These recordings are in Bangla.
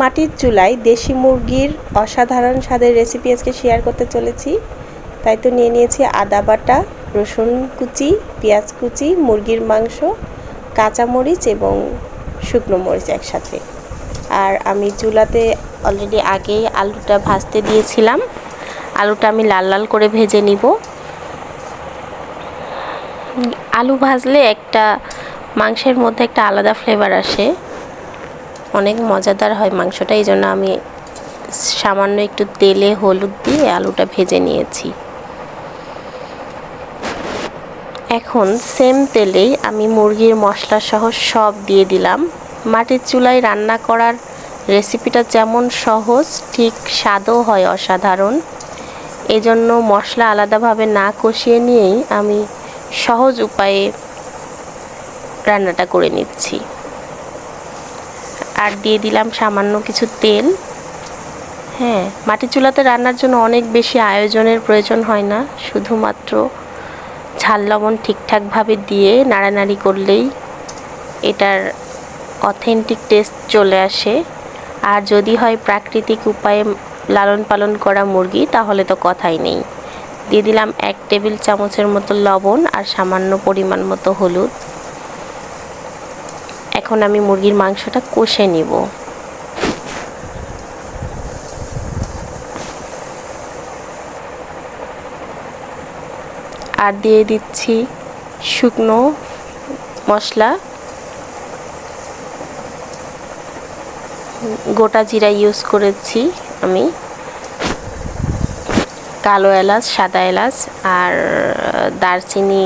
মাটির চুলায় দেশি মুরগির অসাধারণ স্বাদের রেসিপি আজকে শেয়ার করতে চলেছি। তাই তো নিয়ে নিয়েছি আদা বাটা, রসুন কুচি, পেঁয়াজ কুচি, মুরগির মাংস, কাঁচামরিচ এবং শুকনো মরিচ একসাথে। আর আমি চুলাতে অলরেডি আগেই আলুটা ভাজতে দিয়েছিলাম। আলুটা আমি লাল লাল করে ভেজে নিব। আলু ভাজলে একটা মাংসের মধ্যে একটা আলাদা ফ্লেভার আসে। অনেক মজাদার হয় মাংসটা, এই জন্য আমি সামান্য একটু তেলে হলুদ দিয়ে আলুটা ভেজে নিয়েছি। এখন সেম তেলেই আমি মুরগির মশলা সহ সব দিয়ে দিলাম। মাটির চুলায় রান্না করার রেসিপিটা যেমন সহজ, ঠিক স্বাদও হয় অসাধারণ। এজন্য মশলা আলাদাভাবে না কষিয়ে নিয়েই আমি সহজ উপায়ে রান্নাটা করে নিচ্ছি। আর দিয়ে দিলাম সামান্য কিছু তেল। হ্যাঁ মাটির চুলাতে রান্নার জন্য অনেক বেশি আয়োজনের প্রয়োজন হয় না। শুধুমাত্র ঝাল লবণ ঠিকঠাকভাবে দিয়ে নাড়ানাড়ি করলেই এটার অথেন্টিক টেস্ট চলে আসে। আর যদি হয় প্রাকৃতিক উপায়ে লালন পালন করা মুরগি, তাহলে তো কথাই নেই। দিয়ে দিলাম এক টেবিল চামচের মতো লবণ আর সামান্য পরিমাণ মতো হলুদ। এখন আমি মুরগির মাংসটা কষে নিব। আর দিয়ে দিচ্ছি শুকনো মশলা। গোটা জিরা ইউজ করেছি আমি। কালো এলাচ, সাদা এলাচ আর দারচিনি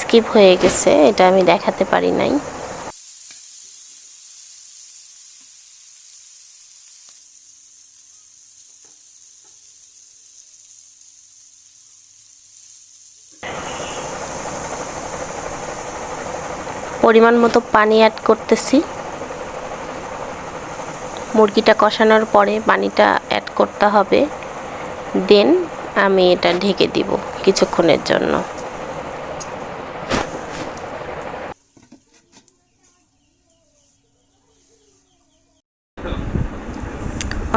স্কিপ হয়ে গেছে, এটা আমি দেখাতে পারি নাই। পরিমাণ মতো পানি অ্যাড করতেছি। মুরগিটা কষানোর পরে পানিটা অ্যাড করতে হবে। দেন আমি এটা ঢেকে দিব কিছুক্ষণের জন্য।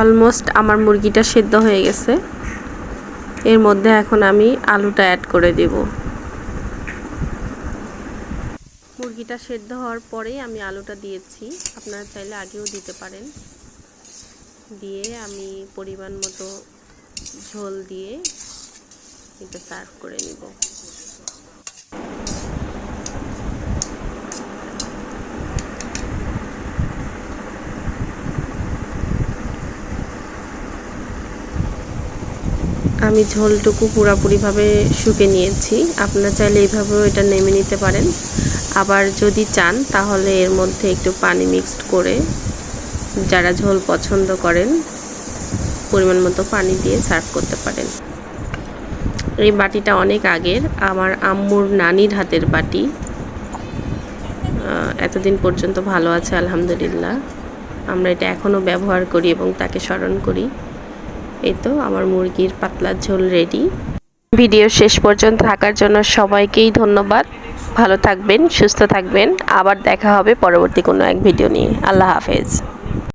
অলমোস্ট আমার মুরগিটা সেদ্ধ হয়ে গেছে। এর মধ্যে এখন আমি আলুটা অ্যাড করে দেব। মুরগিটা সেদ্ধ হওয়ার পরেই আমি আলুটা দিয়েছি। আপনারা চাইলে আগেও দিতে পারেন। দিয়ে আমি পরিমাণ মতো ঝোল দিয়ে এটা সার্ভ করে নিব। আমি ঝোলটুকু পুরাপুরিভাবে শুকে নিয়েছি। আপনারা চাইলে এইভাবেও এটা নেমে নিতে পারেন। আবার যদি চান, তাহলে এর মধ্যে একটু পানি মিক্সড করে যারা ঝোল পছন্দ করেন, পরিমাণ মতো পানি দিয়ে সার্ভ করতে পারেন। এই বাটিটা অনেক আগের। আমার আম্মুর নানির হাতের বাটি। এতদিন পর্যন্ত ভালো আছে, আলহামদুলিল্লাহ। আমরা এটা এখনও ব্যবহার করি এবং তাকে স্মরণ করি। এই তো আমার মুরগির পাতলা ঝোল রেডি ভিডিও শেষ পর্যন্ত থাকার জন্য সবাইকেই ধন্যবাদ। ভালো থাকবেন, সুস্থ থাকবেন। আবার দেখা হবে পরবর্তী কোনো এক ভিডিও নিয়ে। আল্লাহ হাফেজ।